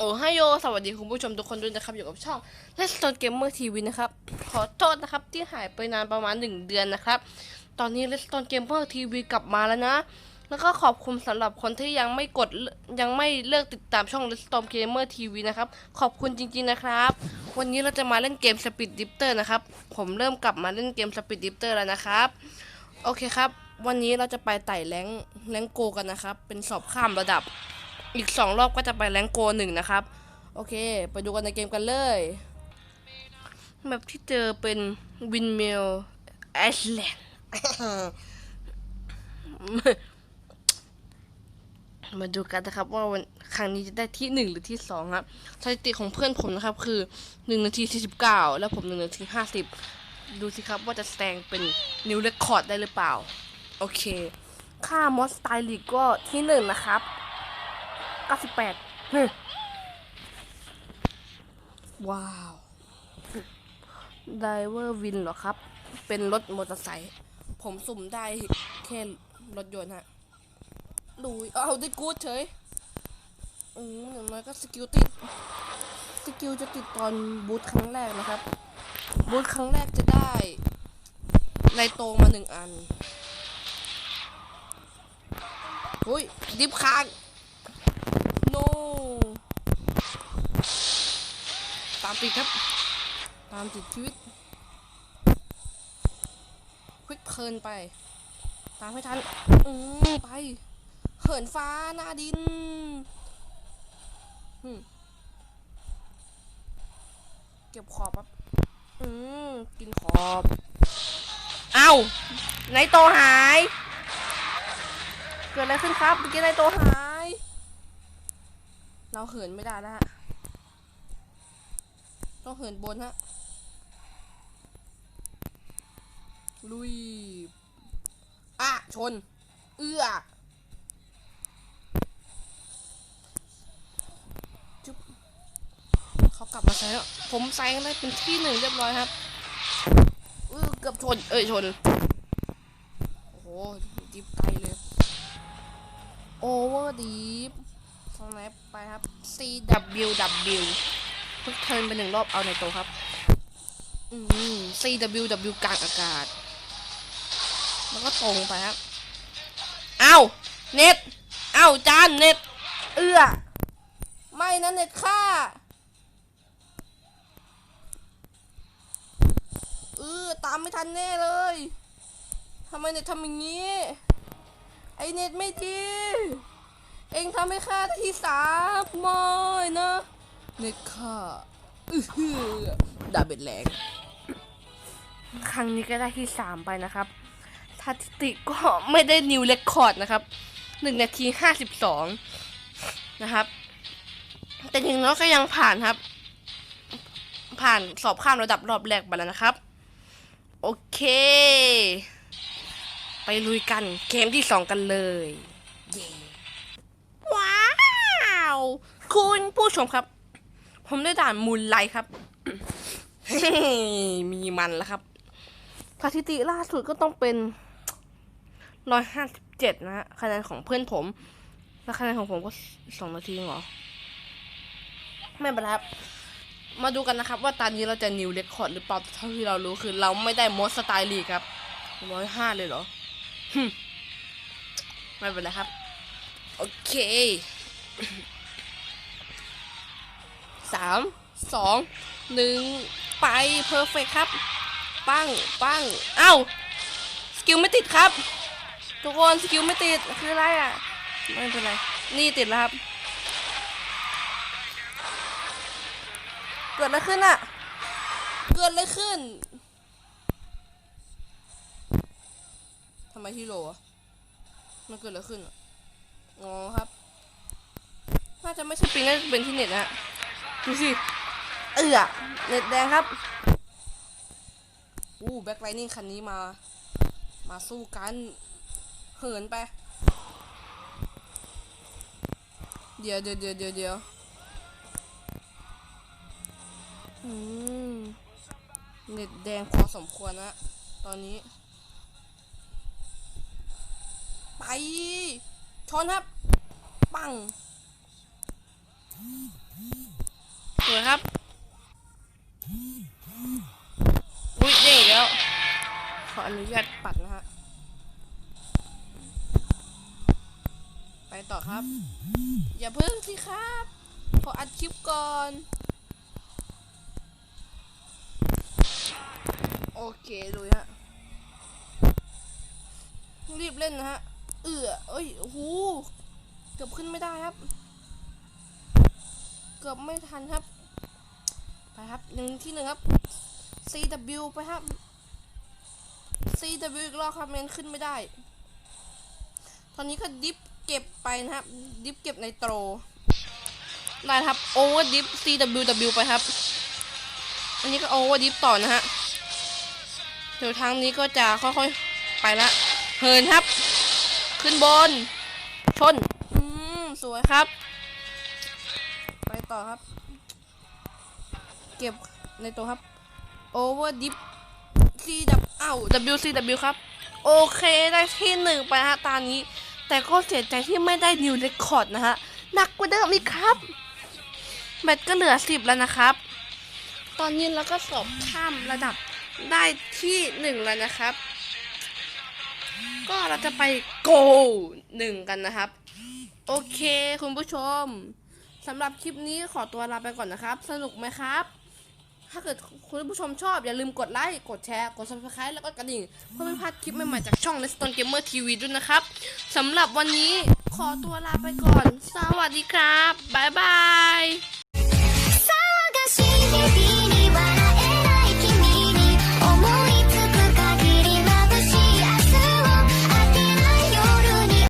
โอ้ไฮโยสวัสดีคุณผู้ชมทุกคนด้วยนะครับ อยู่กับช่อง Let's Stone Gamer TV นะครับ ขอโทษนะครับที่หายไปนานประมาณ 1 เดือนนะครับ ตอนนี้ Let's Stone Gamer TV กลับมาแล้วนะ แล้วก็ขอบคุณสำหรับคนที่ยังไม่กดยังไม่เลิกติดตามช่อง Let's Stone Gamer TV นะครับ ขอบคุณจริงๆนะครับ วันนี้เราจะมาเล่นเกม Speed Drifter นะครับ ผมเริ่มกลับมาเล่นเกม Speed Drifter แล้วนะครับ โอเคครับ วันนี้เราจะไปไต่แรงแรงโกกันนะครับ เป็นสอบข้ามระดับ อีกสองรอบก็จะไปแรงโกหนึ่งนะครับ โอเค ไปดูกันในเกมกันเลยแบบที่เจอเป็นวินเมลไอซ์แลนด์มาดูกันนะครับว่าวันครั้งนี้จะได้ที่หนึ่งหรือที่สองครับสถิติของเพื่อนผมนะครับ คือหนึ่งนาทีสี่สิบเก้าแล้วผมหนึ่งนาทีห้าสิบดูสิครับว่าจะแซงเป็นนิวเรคคอร์ดได้หรือเปล่า โอเค ค่ามอสไตลิกก็ที่หนึ่งนะครับ เก้าสิบแปดว้าวไดเวอร์วินเหรอครับ เป็นรถมอเตอร์ไซค์ผมสุ่มได้แค่รถยนต์ฮะดูเอาได้กูดเฉยอืมอย่างน้อยก็สกิลติดสกิลจะติดตอนบูทครั้งแรกนะครับ บูทครั้งแรกจะได้ไลโตมาหนึ่งอันอุ้ยดิฟค้าง no ตามติดครับ ตามติดชีวิต ควิกเพลินไป ตามให้ทัน อืมไป เหินฟ้าหน้าดินเก็บขอบครับ อืมกินขอบ เอ้าไนโตหาย เกิดอะไรขึ้นครับ เมื่อกี้ไนโตหาย เราเหินไม่ได้แล้วฮะ ต้องเหินบนฮะ ลุย อะ ชน เอื้อจุ๊บเขากลับมาแซงแล้ว ผมแซงได้เป็นที่หนึ่งเรียบร้อยครับเออเกือบชน เอ้ย ชน โอ้โหดิฟไกลเลย โอเวอร์ดีฟ ตรงไหนไปครับ CWW เพิ่งเทิร์นไปหนึ่งรอบเอาในโตวครับ อืม CWW กลางอากาศ แล้วก็ตรงไปครับ เอาเน็ต เอาจานเน็ต เอื้อ ไม่นะเน็ตค่าเออตามไม่ทันแน่เลยทำไมเน็ตทำอย่างนี้ ไอเน็ตไม่ดี เองทำให้ค่าที่สามไม่นะเน็ตค่าอื้อหือดาเบ็ดแรงครั้งนี้ก็ได้ที่สามไปนะครับสถิติก็ไม่ได้นิวเรคคอร์ดนะครับหนึ่งนาทีห้าสิบสองนะครับ แต่อย่างน้อยก็ยังผ่านครับ ผ่านสอบข้ามระดับรอบแรกไปแล้วนะครับ โอเค ไปลุยกันเกมที่สองกันเลย เย้ คุณผู้ชมครับ ผมได้ด่านมูลไลท์ครับมีมันแล้วครับสถิติล่าสุดก็ต้องเป็นร้อยห้าสิบเจ็ดนะฮะคะแนนของเพื่อนผม แล้วคะแนนของผมก็สองนาทีเหรอ ไม่เป็นไรครับ มาดูกันนะครับว่าตอนนี้เราจะนิวเรคคอร์ดหรือเปล่าเท่าที่เรารู้คือ เราไม่ได้มดสไตล์ลีครับร้อยห้าเลยเหรอไม่เป็นไรครับ โอเค สามสองหนึ่งไปเพอร์เฟกครับ ปั้งปั้งเอ้า สกิลไม่ติดครับ ทุกคนสกิลไม่ติด คืออะไรอะ ไม่เป็นไร นี่ติดแล้วครับ เกิดอะไรขึ้นอะ เกิดอะไรขึ้นทำไมที่โหลอะมันเกิดอะไรขึ้นอ๋อครับ น่าจะไม่ใช่ปิงน่าจะเป็นที่เน็ตนะฮะ ดูสิ เอือเน็ตแดงครับ อู้แบ็คไลนิ่งคันนี้มา มาสู้กัน เหินไป เดี๋ยวเดี๋ยวเดี๋ยวเดี๋ยวเดี๋ยวเน็ตแดงพอสมควรนะ ตอนนี้ ไปชนครับ ปัง สวยครับอุ้ยเด้งแล้ว ขออนุญาตปัดนะฮะ ไปต่อครับ อย่าเพิ่งสิครับ ขออัดคลิปก่อน โอเคดูฮะ รีบเล่นนะฮะ เอือเอ้ยโอ้โหเกือบขึ้นไม่ได้ครับ เกือบไม่ทันครับ ไปครับหนึ่งที่หนึ่งครับ CW ไปครับ CW อีกรอบครับเมนขึ้นไม่ได้ ตอนนี้ก็ดิฟเก็บไปนะครับ ดิฟเก็บในโตรได้ครับโอเวอร์ดิฟ CWW ไปครับ อันนี้ก็โอเวอร์ดิฟต่อนะฮะ เดี๋ยวทางนี้ก็จะค่อยๆ ไปละเฮินครับ ขึ้นบน ชน อืม สวยครับ ไปต่อครับ เก็บในตัวครับ over dip c w อ้าว WCW ครับ โอเคได้ที่หนึ่งไปฮะตอนนี้ แต่ก็เสียใจที่ไม่ได้นิวเรคคอร์ดนะฮะหนักกว่าเดิมอีกครับแบตก็เหลือสิบแล้วนะครับ ตอนนี้เราก็สอบข้ามระดับได้ที่หนึ่งแล้วนะครับ ก็เราจะไปโกหนึ่งกันนะครับ โอเคคุณผู้ชมสำหรับคลิปนี้ขอตัวลาไปก่อนนะครับ สนุกไหมครับ ถ้าเกิดคุณผู้ชมชอบ อย่าลืมกดไลค์ กดแชร์ กด subscribe แล้วก็กระดิ่ง เพื่อไม่พลาดคลิปใหม่ๆจากช่อง l e s t o n Gamer TV ด้วยนะครับสำหรับวันนี้ขอตัวลาไปก่อน สวัสดีครับ บ๊ายบาย